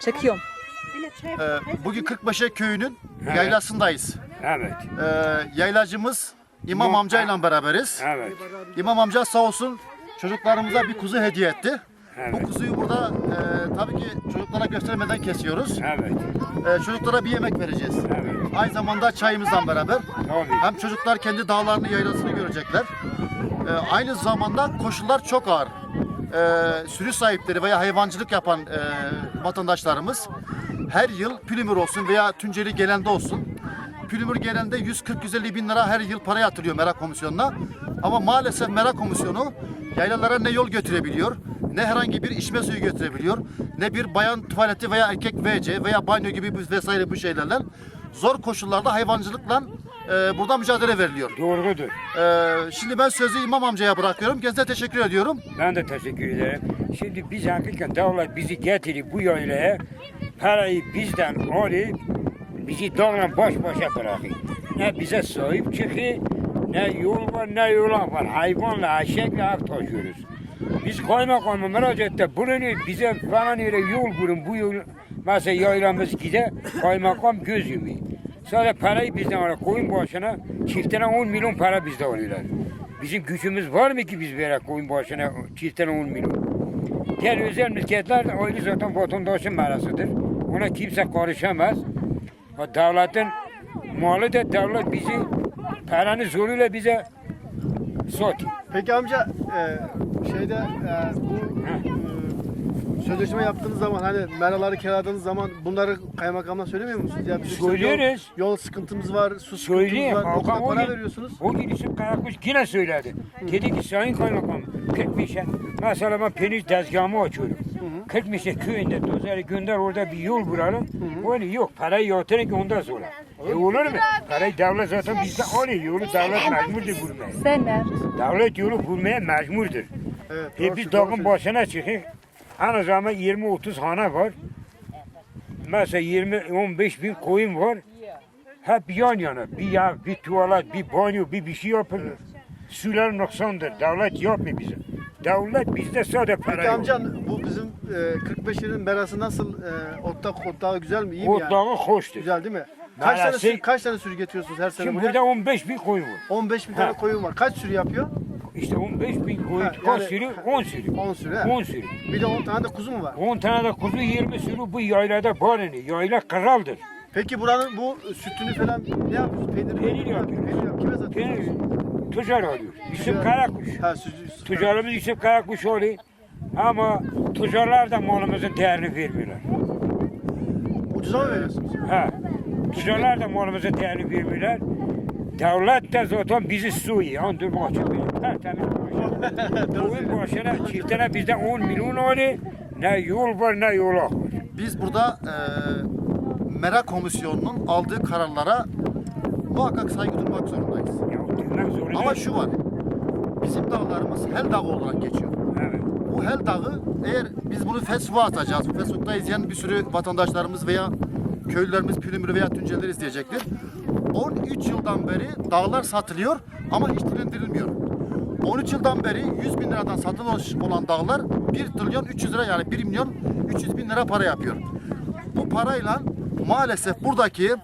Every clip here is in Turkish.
Çekiyorum. Ee, bugün Kırkbaşı köyünün Evet. yaylasındayız. Evet, Ee, yaylacımız İmam amcayla beraberiz. evet, İmam amca sağ olsun çocuklarımıza bir kuzu hediye etti. Bu Evet. kuzuyu burada e, tabii ki çocuklara göstermeden kesiyoruz. evet, E, çocuklara bir yemek vereceğiz. evet. Aynı zamanda çayımızla beraber. Tabii. Hem çocuklar kendi dağlarını, yaylasını görecekler. E, aynı zamanda koşullar çok ağır. E, sürü sahipleri veya hayvancılık yapan e, vatandaşlarımız her yıl Pülümür olsun veya Tunceli gelende olsun. Pülümür gelende 140-150 bin lira her yıl para yatırıyor Merak Komisyonu'na. Ama maalesef Merak Komisyonu yaylalara ne yol götürebiliyor, ne herhangi bir içme suyu götürebiliyor, ne bir bayan tuvaleti veya erkek WC veya banyo gibi vesaire bu şeylerle zor koşullarda hayvancılıkla e, burada mücadele veriliyor. Doğrudur. E, şimdi ben sözü İmam amcaya bırakıyorum. Kendisine teşekkür ediyorum. Ben de teşekkür ederim. Şimdi biz hakikaten devlet bizi getirip bu yaylaya parayı bizden alıp bizi dağla baş başa bırakıyor. Ne bize sahip çıkıyor, ne yol var ne yola var. Hayvanla, eşekle ak taşıyoruz. Biz kaymakama müracaatта bunu bize falan yere yol kurun bu yol mesela yaylamız gide kaymakam göz yumuyor. Sadece parayı bizden alıyor. Koyun başına çiftine 10 milyon para bizde alıyorlar. Bizim gücümüz var mı ki biz böyle koyun başına çiftine 10 milyon? Diğer özel mülkiyetler ayrı zaten vatandaşın marasıdır. Ona kimse karışamaz. Devletin malı da devlet bizi paranın zoruyla bize satıyor. Peki amca e, şeyde e, bu sözleşme yaptığınız zaman hani meraları kiraladığınız zaman bunları kaymakamla söylemiyor musunuz? Ya bizim işte Söylüyoruz. Yol, yol sıkıntımız var, su sıkıntımız Söyleyeyim. var. O kadar Hakan para gün- veriyorsunuz. O gün isim Karakuş yine söyledi. Dedi ki Sayın Kaymakam 45'e mesela ben peynir tezgahımı açıyorum. 45'e köyünde dozeri gönder orada bir yol vuralım. Öyle yok parayı yatırın ki ondan sonra. E olur mu? Parayı devlet zaten bizden alıyor. Yolu devlet mecburdur vurmaya. Sen ne? Devlet yolu vurmaya mecburdur. Evet, E doğru- biz doğru dağın başına çıkıyor. En zaman 20-30 hane var. Mesela 20-15 bin koyun var. Hep yan yana. Bir yağ, bir tuvalet, bir banyo, bir bir şey yapılır. Sular noksandır. Devlet yapmıyor bize. Devlet bizde sadece para Peki yok. amca bu bizim e, 45 ilin merası nasıl? E, otlak otlağı güzel mi? İyi mi yani? Otlağı hoştur. Güzel değil mi? Kaç tane, Merası- sürü, kaç tane sürü getiriyorsunuz her sene Şimdi buraya? burada 15 bin koyun var. 15 bin tane koyun var. Kaç sürü yapıyor? İşte 15 bin koyun. Ha, Kaç yani- sürü? 10 sürü. 10 sürü. he. 10 sürü. Bir de 10 tane de kuzu mu var? 10 tane de kuzu 20 sürü bu yaylada barını. Yayla kraldır. Peki buranın bu sütünü falan ne yapıyorsunuz? Peynir, Peynir yapıyoruz. Peynir yap. Kime? Peynir tüccar alıyor. İsim Karakuş. Ha sütü. Tüccarımız isim Karakuş oluyor. Ama tüccarlar da malımızın değerini vermiyorlar. Ucuza mı veriyorsunuz? Ha. Tüccarlar da malımızın değerini vermiyorlar. Devlet de zaten bizi suyu. Andır bahçe benim. Tertemiz konuşuyor. Oyun başına çiftine bizden 10 milyon alıyor. Ne yol var ne yolak var. Biz burada e, Merak Komisyonu'nun aldığı kararlara muhakkak saygı duymak zorundayız. Ya zorunda. Ama şu var. Bizim dağlarımız Hel Dağı olarak geçiyor. Evet. Bu Hel Dağı eğer biz bunu Facebook'a atacağız. Facebook'ta izleyen bir sürü vatandaşlarımız veya köylülerimiz Pülümür veya Tunceler izleyecektir. 13 yıldan beri dağlar satılıyor ama hiç dilendirilmiyor. 13 yıldan beri 100 bin liradan satılmış olan dağlar 1 trilyon 300 lira yani 1 milyon 300 bin lira para yapıyor. Bu parayla maalesef buradaki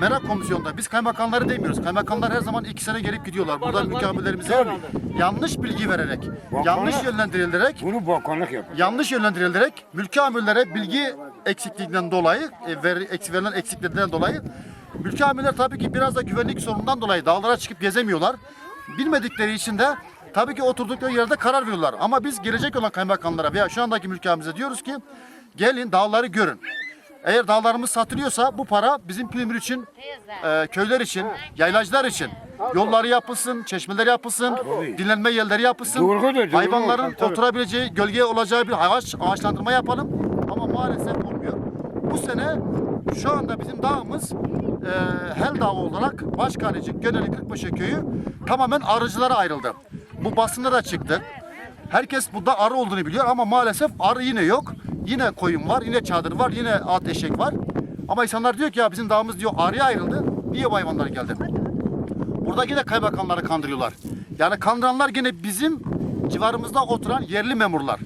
Merak Komisyonu'nda biz kaymakamları demiyoruz. Kaymakamlar her zaman iki sene gelip gidiyorlar. Buradan mükemmellerimize yanlış bilgi vererek, yanlış yönlendirilerek Bunu bakanlık yapar. yanlış yönlendirilerek mülki amirlere bilgi eksikliğinden dolayı, e, ver, eksik verilen eksikliklerden dolayı mülki amirler tabii ki biraz da güvenlik sorunundan dolayı dağlara çıkıp gezemiyorlar. Bilmedikleri için de tabii ki oturdukları yerde karar veriyorlar. Ama biz gelecek olan kaymakamlara veya şu andaki mülki amirimize diyoruz ki gelin dağları görün. Eğer dağlarımız satılıyorsa bu para bizim Pülümür için, e, köyler için, yaylacılar için yolları yapılsın, çeşmeler yapılsın, dinlenme yerleri yapılsın. Doğrudur, doğru. Hayvanların Tabii, tabii. oturabileceği, gölge olacağı bir ağaç, ağaçlandırma yapalım. Ama maalesef olmuyor. Bu sene şu anda bizim dağımız e, Hel Dağı olarak Başkanecik, Göneli, Kırkbaşı köyü tamamen arıcılara ayrıldı. Bu basında da çıktı. Herkes burada arı olduğunu biliyor ama maalesef arı yine yok. Yine koyun var, yine çadır var, yine at eşek var. Ama insanlar diyor ki ya bizim dağımız diyor arıya ayrıldı. Niye hayvanlar geldi? Burada yine kaymakamları kandırıyorlar. Yani kandıranlar yine bizim civarımızda oturan yerli memurlar.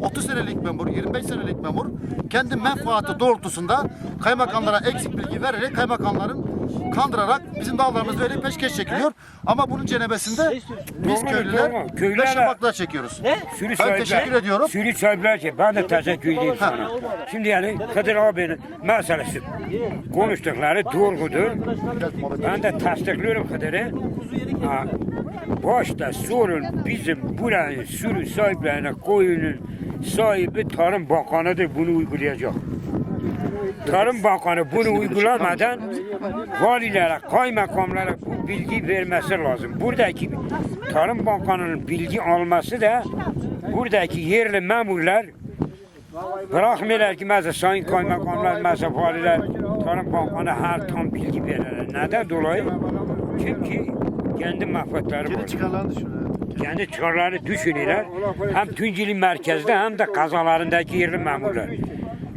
30 senelik memur, 25 senelik memur kendi menfaati doğrultusunda kaymakamlara eksik bilgi vererek kaymakamların kandırarak bizim dağlarımızda öyle peşkeş çekiliyor. Ama bunun cenebesinde biz Doğru, köylüler doğru. ve Köylüler- şafaklar çekiyoruz. Sürü Ben sahipler- teşekkür ediyorum. Sürü sahipler ki ben de teşekkür ediyorum sana. Şimdi yani Kadir abinin meselesi konuştukları doğrudur. Ben de tasdikliyorum Kadir'i. Ha, Başta sorun bizim buranın sürü sahiplerine koyunun sahibi Tarım Bakanı'dır bunu uygulayacak. Tarım Bakanı bunu uygulamadan valilere, kaymakamlara bu bilgi vermesi lazım. Buradaki Tarım Bakanı'nın bilgi alması da buradaki yerli memurlar bırakmıyorlar ki mesela sayın kaymakamlar, mesela valiler Tarım Bakanı her tam bilgi verirler. Neden dolayı? Çünkü kendi menfaatleri var Kendi çıkarlarını düşünüyor. kendi çıkarlarını düşünürler. Hem Tunceli merkezde hem de kazalarındaki yerli memurlar.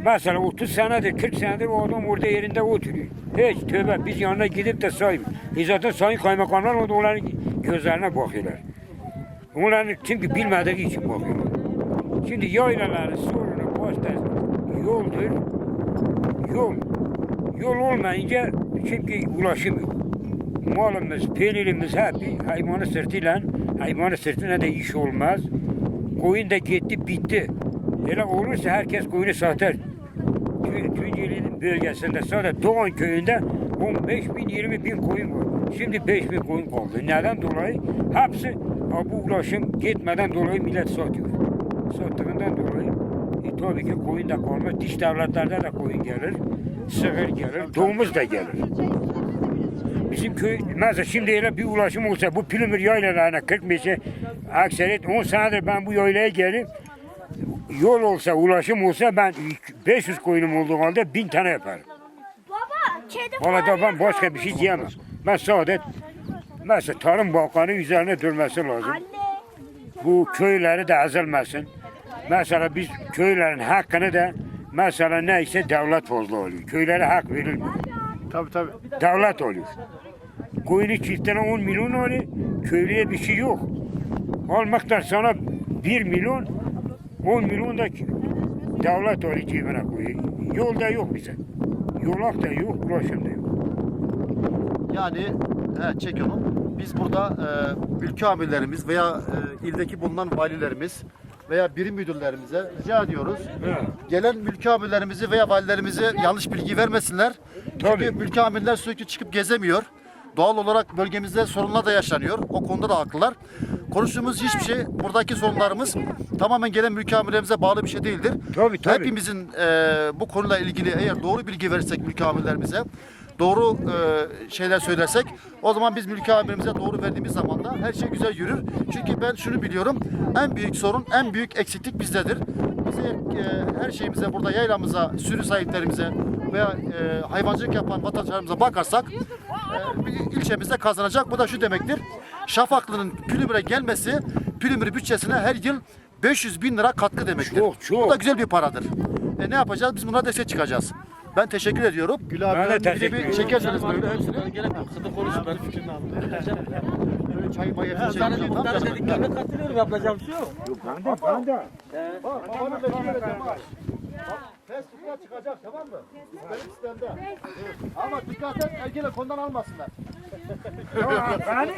Mesela 30 senedir, 40 senedir o adam orada yerinde oturuyor. Hiç tövbe biz yanına gidip de sahip. E zaten sayın kaymakamlar orada onların gözlerine bakıyorlar. Onların çünkü bilmediği için bakıyorlar. Şimdi yaylaların sorunu başta yoldur. Yol. Yol olmayınca çünkü ulaşım yok. Malımız, peynirimiz hep hayvanı sırtıyla, hayvanı sırtına da iş olmaz. Koyun da gitti, bitti. Öyle olursa herkes koyunu satar. Tunceli'nin bölgesinde sadece Doğan köyünde 15 bin, 20 bin koyun var. Şimdi 5 bin koyun kaldı. Neden dolayı? Hepsi bu ulaşım gitmeden dolayı millet satıyor. Sattığından dolayı e, tabii ki koyun da kalmaz. Diş devletlerde de koyun gelir. Sığır gelir. Domuz da gelir. Bizim köy mesela şimdi öyle bir ulaşım olsa bu Plümür yaylalarına 45 aksaret 10 senedir ben bu yaylaya gelip yol olsa ulaşım olsa ben 500 koyunum olduğu halde 1000 tane yaparım. Baba kedi Valla da ben başka bir şey diyemem. Ben sadece mesela Tarım Bakanı üzerine durması lazım. Bu köyleri de ezilmesin. Mesela biz köylerin hakkını da mesela neyse devlet fazla oluyor. Köylere hak verilmiyor. Tabii tabii. devlet oluyor. Koyunu çiftine 10 milyon oluyor, köylüye bir şey yok. Almaklar sana 1 milyon, 10 milyon da devlet oluyor cebine koyuyor. Yolda yok bize. Yolak da yok, ulaşım da yok. Yani he, çek onu. Biz burada e, ülke amirlerimiz veya e, ildeki bulunan valilerimiz veya birim müdürlerimize rica ediyoruz. Gelen mülki amirlerimizi veya valilerimize yanlış bilgi vermesinler. Çünkü Tabii. mülki amirler sürekli çıkıp gezemiyor. Doğal olarak bölgemizde sorunlar da yaşanıyor. O konuda da haklılar. Konuştuğumuz hiçbir şey, buradaki sorunlarımız tamamen gelen mülki amirlerimize bağlı bir şey değildir. Tabii, tabii. Hepimizin e, bu konuyla ilgili eğer doğru bilgi verirsek mülki amirlerimize, doğru e, şeyler söylersek o zaman biz mülki amirimize doğru verdiğimiz zaman da her şey güzel yürür. Çünkü ben şunu biliyorum. En büyük sorun, en büyük eksiklik bizdedir. Eğer, e, her şeyimize burada yaylamıza, sürü sahiplerimize veya e, hayvancılık yapan vatandaşlarımıza bakarsak e, bir ilçemizde kazanacak. Bu da şu demektir. Şafaklı'nın Pülümür'e gelmesi Pülümür bütçesine her yıl 500 bin lira katkı demektir. Çok, çok. Bu da güzel bir paradır. E, ne yapacağız? Biz buna destek çıkacağız. Ben teşekkür ediyorum. Gül abi Ben de teşekkür ediyorum. çekerseniz böyle hepsini. Gerek yok. Kıdı konuş ben fikrini aldım. Böyle çay bayatı Sana çekelim. dediklerine dediklerine katılıyorum yapacağım bir şey yok. Ben de, ben de. Bak babanın da şöyle deme. Bak, Facebook'a çıkacak tamam mı? Benim sistemde. Ama dikkat et, ergele konudan almasınlar. Ben